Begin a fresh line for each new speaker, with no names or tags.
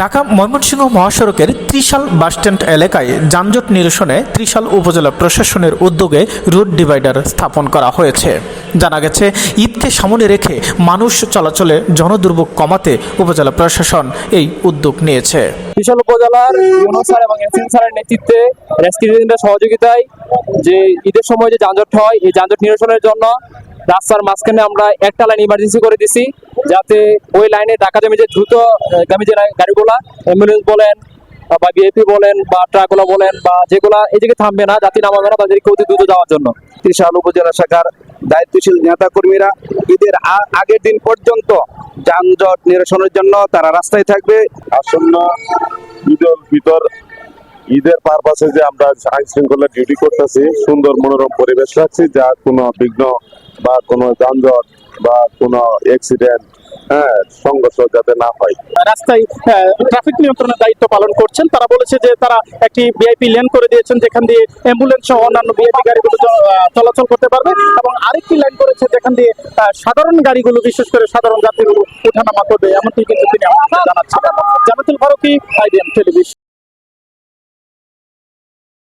ঢাকা ময়মনসিংহ মহাসড়কের ত্রিশাল বাসস্ট্যান্ড এলাকায় যানজট নিরসনে ত্রিশাল উপজেলা প্রশাসনের উদ্যোগে রুট ডিভাইডার স্থাপন করা হয়েছে। জানা গেছে ঈদকে সামনে রেখে মানুষ চলাচলে জনদুর্ভোগ কমাতে উপজেলা প্রশাসন এই উদ্যোগ নিয়েছে।
ত্রিশাল উপজেলার এবং নেতৃত্বে সহযোগিতায় যে ঈদের সময় যে যানজট হয়, এই যানজট নিরসনের জন্য রাস্তার মাঝখানে আমরা একটা লাইন ইমার্জেন্সি করে দিছি। যাতে ওই লাইনে ঢাকা জমি যে দ্রুত গামী যে গাড়িগুলা অ্যাম্বুলেন্স বলেন বা বিএপি বলেন, বা ট্রাকগুলো বলেন, বা যেগুলা এই দিকে থামবে না, যাত্রী নামাবে না, তাদেরকে অতি দ্রুত যাওয়ার জন্য।
ত্রিশাল উপজেলা শাখার দায়িত্বশীল নেতা কর্মীরা ঈদের আগের দিন পর্যন্ত যানজট নিরসনের জন্য তারা রাস্তায় থাকবে।
আসন্ন ঈদুল ভিতর, ঈদের পারপাসে যে আমরা আইন শৃঙ্খলা ডিউটি করতেছি, সুন্দর মনোরম পরিবেশ রাখছি, যা কোনো বিঘ্ন বা কোনো যানজট বা কোনো অ্যাক্সিডেন্ট হ্যাঁ সংঘর্ষ যাতে না হয়।
রাস্তায় ট্রাফিক নিয়ন্ত্রণের দায়িত্ব পালন করছেন। তারা বলেছে যে তারা একটি ভিআইপি লেন করে দিয়েছেন, যেখান দিয়ে অ্যাম্বুলেন্স সহ অন্যান্য ভিআইপি গাড়িগুলো চলাচল করতে পারবে। এবং আরেকটি লাইন করেছে, যেখান দিয়ে সাধারণ গাড়িগুলো, বিশেষ করে সাধারণ যাত্রীগুলো ওঠানামা করবে, এমনটি কিন্তু তিনি জানাচ্ছেন। টেলিভিশন।